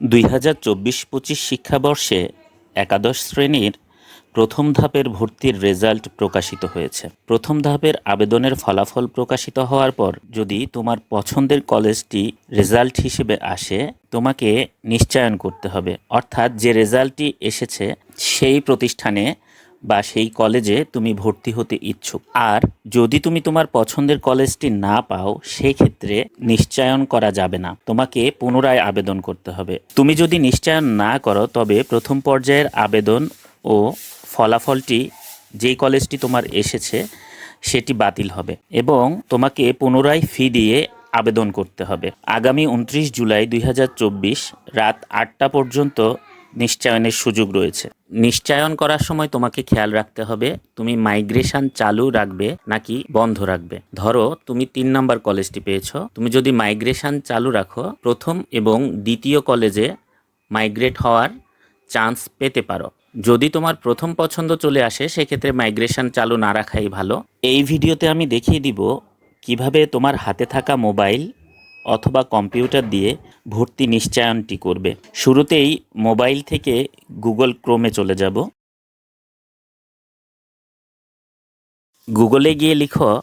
দুই হাজার চব্বিশ পঁচিশ শিক্ষাবর্ষে একাদশ শ্রেণির প্রথম ধাপের ভর্তির রেজাল্ট প্রকাশিত হয়েছে। প্রথম ধাপের আবেদনের ফলাফল প্রকাশিত হওয়ার পর যদি তোমার পছন্দের কলেজটি রেজাল্ট হিসেবে আসে, তোমাকে নিশ্চয়ন করতে হবে। অর্থাৎ যে রেজাল্টটি এসেছে, সেই প্রতিষ্ঠানে বা সেই কলেজে তুমি ভর্তি হতে ইচ্ছুক। আর যদি তুমি তোমার পছন্দের কলেজটি না পাও সেই ক্ষেত্রে নিশ্চয়ন করা যাবে না। তোমাকে পুনরায় আবেদন করতে হবে। তুমি যদি নিশ্চয়ন না করো, তবে প্রথম পর্যায়ের আবেদন ও ফলাফলটি, যেই কলেজটি তোমার এসেছে, সেটি বাতিল হবে এবং তোমাকে পুনরায় ফি দিয়ে আবেদন করতে হবে। আগামী উনত্রিশ জুলাই দুই হাজার চব্বিশ রাত আটটা পর্যন্ত নিশ্চয়নের সুযোগ রয়েছে। নিশ্চয়ন করার সময় তোমাকে খেয়াল রাখতে হবে, তুমি মাইগ্রেশন চালু রাখবে নাকি বন্ধ রাখবে। ধরো, তুমি তিন নম্বর কলেজটি পেয়েছ, তুমি যদি মাইগ্রেশন চালু রাখো, প্রথম এবং দ্বিতীয় কলেজে মাইগ্রেট হওয়ার চান্স পেতে পারো। যদি তোমার প্রথম পছন্দ চলে আসে, সেক্ষেত্রে মাইগ্রেশন চালু না রাখাই ভালো। এই ভিডিওতে আমি দেখিয়ে দিব কীভাবে তোমার হাতে থাকা মোবাইল অথবা কম্পিউটার দিয়ে ভর্তি নিশ্চয়নটি করবে। শুরুতেই মোবাইল থেকে গুগল ক্রোমে চলে যাব। গুগলে গিয়ে লিখো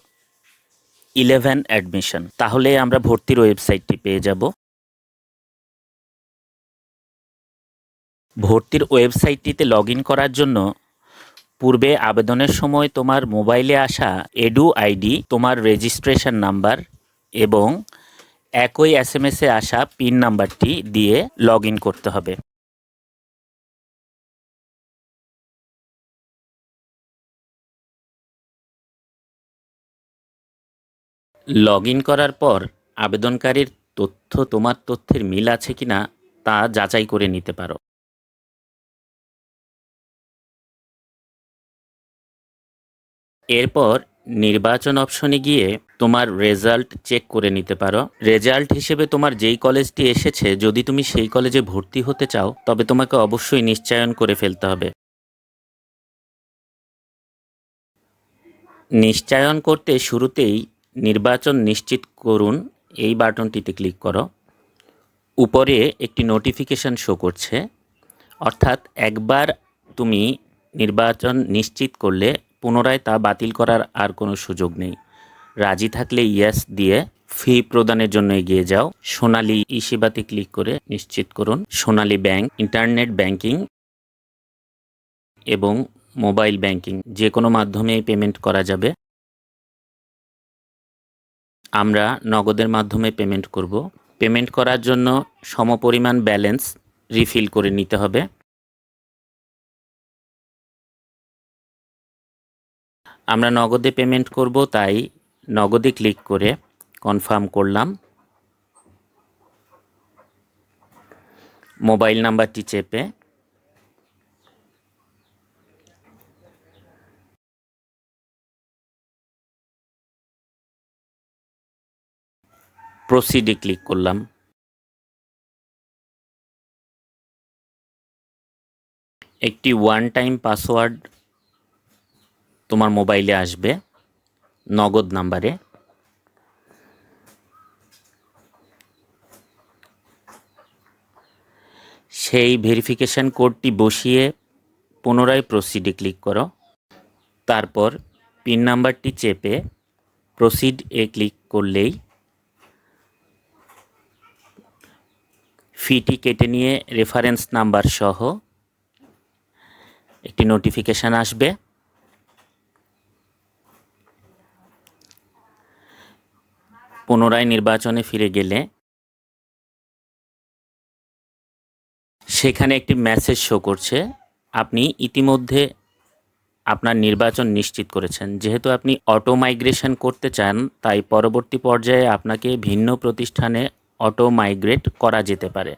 ইলেভেন অ্যাডমিশন। তাহলে আমরা ভর্তির ওয়েবসাইটটি পেয়ে যাব। ভর্তির ওয়েবসাইটটিতে লগ করার জন্য পূর্বে আবেদনের সময় তোমার মোবাইলে আসা এডু আইডি, তোমার রেজিস্ট্রেশন নাম্বার এবং একই এস এম এসে আসা পিন নাম্বারটি দিয়ে লগ করতে হবে। লগ করার পর আবেদনকারীর তথ্য, তোমার তথ্যের মিল আছে কিনা তা যাচাই করে নিতে পারো। এরপর নির্বাচন অপশনে গিয়ে তোমার রেজাল্ট চেক করে নিতে পারো। রেজাল্ট হিসেবে তোমার যেই কলেজটি এসেছে, যদি তুমি সেই কলেজে ভর্তি হতে চাও, তবে তোমাকে অবশ্যই নিশ্চয়ন করে ফেলতে হবে। নিশ্চয়ন করতে শুরুতেই নির্বাচন নিশ্চিত করুন, এই বাটনটিতে ক্লিক করো। উপরে একটি নোটিফিকেশন শো করছে। অর্থাৎ একবার তুমি নির্বাচন নিশ্চিত করলে পুনরায় তা বাতিল করার আর কোনো সুযোগ নেই। রাজি থাকলে ইয়াস দিয়ে ফি প্রদানের জন্য এগিয়ে যাও। সোনালী ইসিবাতে ক্লিক করে নিশ্চিত করুন সোনালী ব্যাংক, ইন্টারনেট ব্যাংকিং এবং মোবাইল ব্যাংকিং, যে কোনো মাধ্যমে পেমেন্ট করা যাবে। আমরা নগদের মাধ্যমে পেমেন্ট করব। পেমেন্ট করার জন্য সমপরিমাণ ব্যালেন্স রিফিল করে নিতে হবে। আমরা নগদে পেমেন্ট করব, তাই নগদে ক্লিক করে কনফার্ম করলাম। মোবাইল নাম্বারটি চেপে। প্রসিডে ক্লিক করলাম। একটি ওয়ান টাইম পাসওয়ার্ড তোমার মোবাইলে আসবে নগদ নাম্বারে। সেই ভেরিফিকেশান কোডটি বসিয়ে পুনরায় প্রসিডে ক্লিক করো। তারপর পিন নাম্বারটি চেপে প্রসিড এ ক্লিক করলেই ফিটি কেটে নিয়ে রেফারেন্স নাম্বার সহ একটি নোটিফিকেশান আসবে। পুনরায় নির্বাচনে ফিরে গেলে সেখানে একটি মেসেজ শো করছে, আপনি ইতিমধ্যে আপনার নির্বাচন নিশ্চিত করেছেন। যেহেতু আপনি অটো মাইগ্রেশন করতে চান, তাই পরবর্তী পর্যায়ে আপনাকে ভিন্ন প্রতিষ্ঠানে অটো মাইগ্রেট করা যেতে পারে।